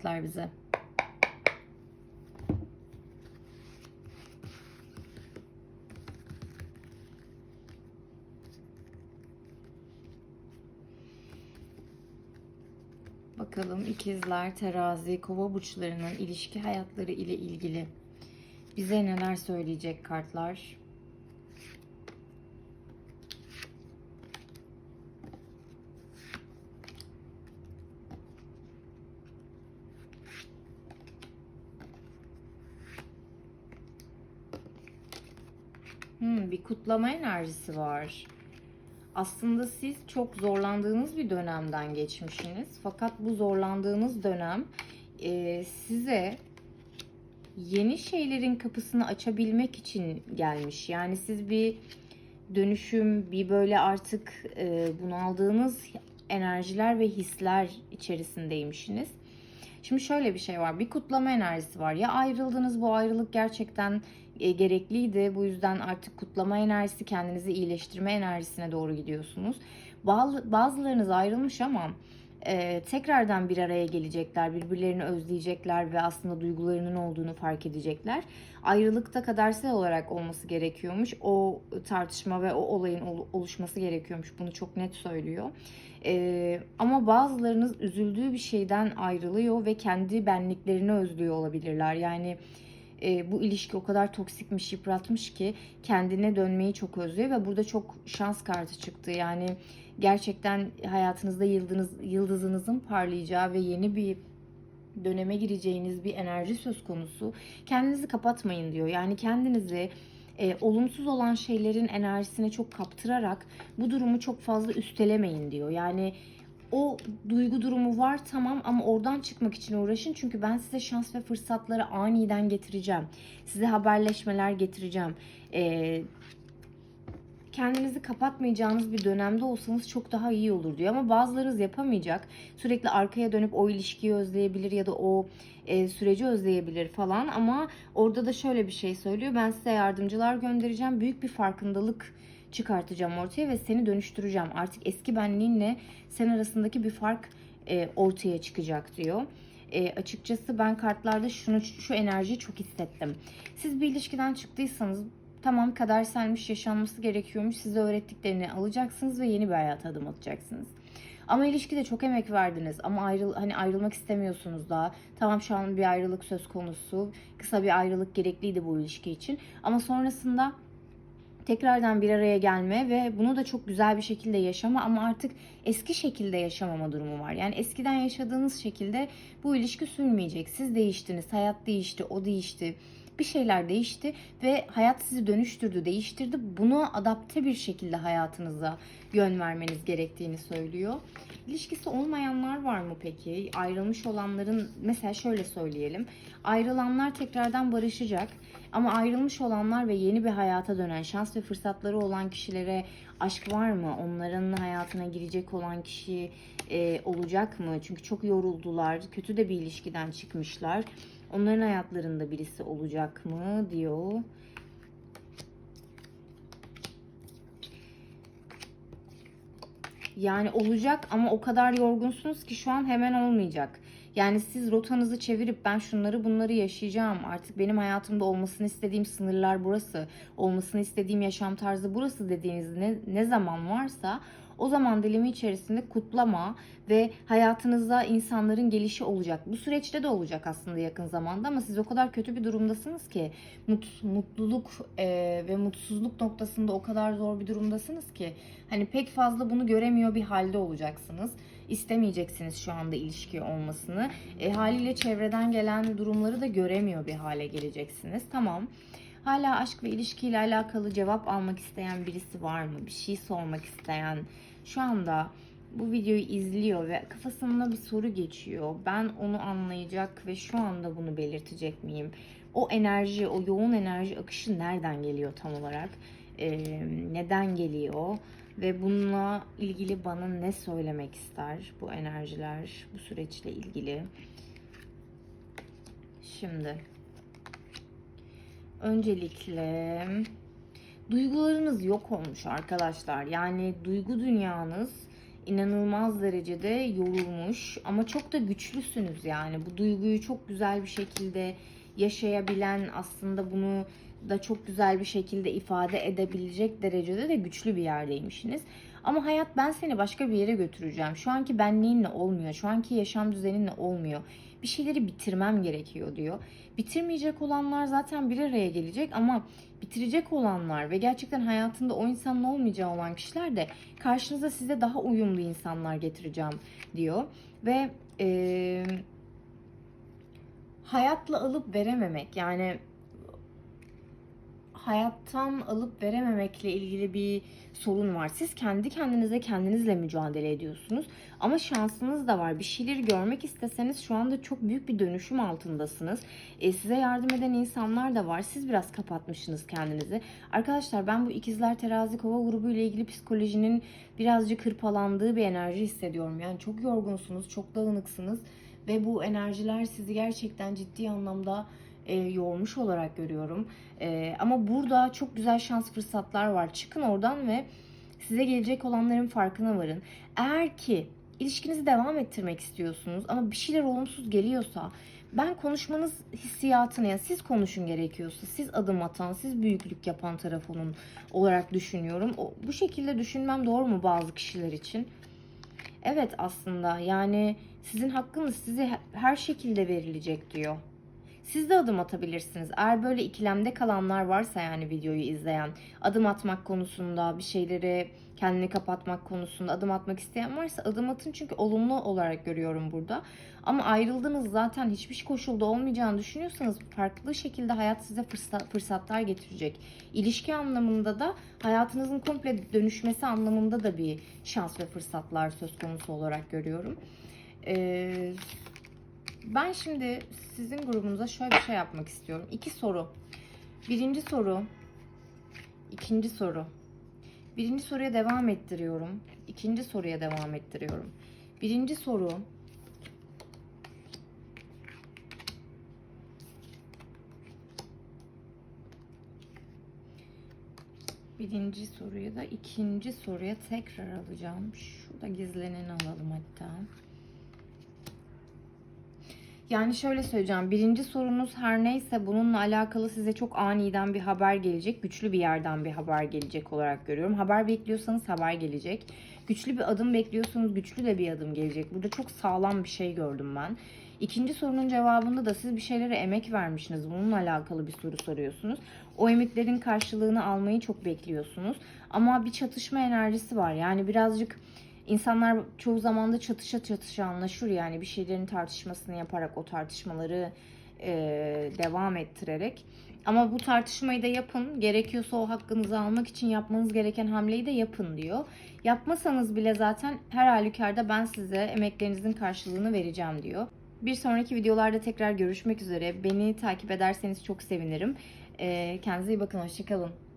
kartlar bize. Bakalım ikizler, terazi, kova burçlarının ilişki hayatları ile ilgili bize neler söyleyecek kartlar? Hmm, bir kutlama enerjisi var. Aslında siz çok zorlandığınız bir dönemden geçmişsiniz. Fakat bu zorlandığınız dönem e, size yeni şeylerin kapısını açabilmek için gelmiş. Yani siz bir dönüşüm, bir böyle artık e, bunaldığınız enerjiler ve hisler içerisindeymişsiniz. Şimdi şöyle bir şey var. Bir kutlama enerjisi var. Ya ayrıldınız bu ayrılık gerçekten e, gerekliydi. Bu yüzden artık kutlama enerjisi, kendinizi iyileştirme enerjisine doğru gidiyorsunuz. Bazı, bazılarınız ayrılmış ama e, tekrardan bir araya gelecekler, birbirlerini özleyecekler ve aslında duygularının olduğunu fark edecekler. Ayrılıkta kadersel olarak olması gerekiyormuş. O tartışma ve o olayın ol- oluşması gerekiyormuş. Bunu çok net söylüyor. E, ama bazılarınız üzüldüğü bir şeyden ayrılıyor ve kendi benliklerini özlüyor olabilirler. Yani e, bu ilişki o kadar toksikmiş, yıpratmış ki kendine dönmeyi çok özlüyor ve burada çok şans kartı çıktı. Yani gerçekten hayatınızda yıldız, yıldızınızın parlayacağı ve yeni bir döneme gireceğiniz bir enerji söz konusu. Kendinizi kapatmayın diyor. Yani kendinizi e, olumsuz olan şeylerin enerjisine çok kaptırarak bu durumu çok fazla üstelemeyin diyor. Yani o duygu durumu var tamam ama oradan çıkmak için uğraşın. Çünkü ben size şans ve fırsatları aniden getireceğim. Size haberleşmeler getireceğim. Ee, kendinizi kapatmayacağınız bir dönemde olsanız çok daha iyi olur diyor. Ama bazılarınız yapamayacak. Sürekli arkaya dönüp o ilişkiyi özleyebilir ya da o e, süreci özleyebilir falan. Ama orada da şöyle bir şey söylüyor. Ben size yardımcılar göndereceğim. Büyük bir farkındalık çıkartacağım ortaya ve seni dönüştüreceğim. Artık eski benliğinle sen arasındaki bir fark e, ortaya çıkacak diyor. E, açıkçası ben kartlarda şunu şu enerjiyi çok hissettim. Siz bir ilişkiden çıktıysanız tamam kaderselmiş yaşanması gerekiyormuş size öğrettiklerini alacaksınız ve yeni bir hayata adım atacaksınız. Ama ilişkide çok emek verdiniz ama ayrıl hani ayrılmak istemiyorsunuz daha. Tamam şu an bir ayrılık söz konusu. Kısa bir ayrılık gerekliydi bu ilişki için. Ama sonrasında tekrardan bir araya gelme ve bunu da çok güzel bir şekilde yaşama ama artık eski şekilde yaşamama durumu var. Yani eskiden yaşadığınız şekilde bu ilişki sürmeyecek. Siz değiştiniz, hayat değişti, o değişti. Bir şeyler değişti ve hayat sizi dönüştürdü, değiştirdi. Bunu adapte bir şekilde hayatınıza yön vermeniz gerektiğini söylüyor. İlişkisi olmayanlar var mı peki? Ayrılmış olanların mesela şöyle söyleyelim. Ayrılanlar tekrardan barışacak. Ama ayrılmış olanlar ve yeni bir hayata dönen şans ve fırsatları olan kişilere aşk var mı? Onların hayatına girecek olan kişi e, olacak mı? Çünkü çok yoruldular. Kötü de bir ilişkiden çıkmışlar. Onların hayatlarında birisi olacak mı diyor. Yani olacak ama o kadar yorgunsunuz ki şu an hemen olmayacak. Yani siz rotanızı çevirip ben şunları bunları yaşayacağım. Artık benim hayatımda olmasını istediğim sınırlar burası. Olmasını istediğim yaşam tarzı burası dediğiniz ne, ne zaman varsa o zaman dilimi içerisinde kutlama ve hayatınızda insanların gelişi olacak. Bu süreçte de olacak aslında yakın zamanda ama siz o kadar kötü bir durumdasınız ki mut, mutluluk e, ve mutsuzluk noktasında o kadar zor bir durumdasınız ki hani pek fazla bunu göremiyor bir halde olacaksınız. İstemeyeceksiniz şu anda ilişki olmasını. E, haliyle çevreden gelen durumları da göremiyor bir hale geleceksiniz. Tamam. Hala aşk ve ilişkiyle alakalı cevap almak isteyen birisi var mı? Bir şey sormak isteyen şu anda bu videoyu izliyor ve kafasında bir soru geçiyor. Ben onu anlayacak ve şu anda bunu belirtecek miyim? O enerji, o yoğun enerji akışı nereden geliyor tam olarak? Ee, neden geliyor? Ve bununla ilgili bana ne söylemek ister bu enerjiler, bu süreçle ilgili? Şimdi öncelikle duygularınız yok olmuş arkadaşlar. Yani duygu dünyanız inanılmaz derecede yorulmuş ama çok da güçlüsünüz yani. Bu duyguyu çok güzel bir şekilde yaşayabilen aslında bunu da çok güzel bir şekilde ifade edebilecek derecede de güçlü bir yerdeymişsiniz. Ama hayat ben seni başka bir yere götüreceğim. Şu anki benliğinle olmuyor. Şu anki yaşam düzeninle olmuyor. Bir şeyleri bitirmem gerekiyor diyor. Bitirmeyecek olanlar zaten bir araya gelecek ama bitirecek olanlar ve gerçekten hayatında o insanın olmayacağı olan kişiler de karşınıza size daha uyumlu insanlar getireceğim diyor. Ve eee hayatla alıp verememek yani hayattan alıp verememekle ilgili bir sorun var. Siz kendi kendinize kendinizle mücadele ediyorsunuz. Ama şansınız da var. Bir şeyleri görmek isteseniz şu anda çok büyük bir dönüşüm altındasınız. E, size yardım eden insanlar da var. Siz biraz kapatmışsınız kendinizi. Arkadaşlar ben bu ikizler terazi kova grubu ile ilgili psikolojinin birazcık hırpalandığı bir enerji hissediyorum. Yani çok yorgunsunuz, çok dağınıksınız ve bu enerjiler sizi gerçekten ciddi anlamda e, yormuş olarak görüyorum. E, ama burada çok güzel şans fırsatlar var. Çıkın oradan ve size gelecek olanların farkına varın. Eğer ki ilişkinizi devam ettirmek istiyorsunuz ama bir şeyler olumsuz geliyorsa ben konuşmanız hissiyatını yani siz konuşun gerekiyorsa siz adım atan, siz büyüklük yapan taraf olun olarak düşünüyorum. O, bu şekilde düşünmem doğru mu bazı kişiler için? Evet aslında yani sizin hakkınız size her şekilde verilecek diyor. Siz de adım atabilirsiniz. Eğer böyle ikilemde kalanlar varsa yani videoyu izleyen, adım atmak konusunda, bir şeyleri kendini kapatmak konusunda adım atmak isteyen varsa adım atın çünkü olumlu olarak görüyorum burada. Ama ayrıldınız zaten hiçbir koşulda olmayacağını düşünüyorsanız farklı şekilde hayat size fırsat, fırsatlar getirecek. İlişki anlamında da hayatınızın komple dönüşmesi anlamında da bir şans ve fırsatlar söz konusu olarak görüyorum. Ee, ben şimdi sizin grubunuza şöyle bir şey yapmak istiyorum. İki soru. Birinci soru. ikinci soru. Birinci soruya devam ettiriyorum. İkinci soruya devam ettiriyorum. Birinci soru. Birinci soruyu da ikinci soruya tekrar alacağım. Şurada gizleneni alalım hatta. Yani şöyle söyleyeceğim. Birinci sorunuz her neyse bununla alakalı size çok aniden bir haber gelecek. Güçlü bir yerden bir haber gelecek olarak görüyorum. Haber bekliyorsanız haber gelecek. Güçlü bir adım bekliyorsanız güçlü de bir adım gelecek. Burada çok sağlam bir şey gördüm ben. İkinci sorunun cevabında da siz bir şeylere emek vermişsiniz. Bununla alakalı bir soru soruyorsunuz. O emeklerin karşılığını almayı çok bekliyorsunuz. Ama bir çatışma enerjisi var. Yani birazcık İnsanlar çoğu zaman da çatışa çatışa anlaşır yani bir şeylerin tartışmasını yaparak o tartışmaları e, devam ettirerek. Ama bu tartışmayı da yapın. Gerekiyorsa o hakkınızı almak için yapmanız gereken hamleyi de yapın diyor. Yapmasanız bile zaten her halükarda ben size emeklerinizin karşılığını vereceğim diyor. Bir sonraki videolarda tekrar görüşmek üzere. Beni takip ederseniz çok sevinirim. Kendinize iyi bakın. Hoşçakalın.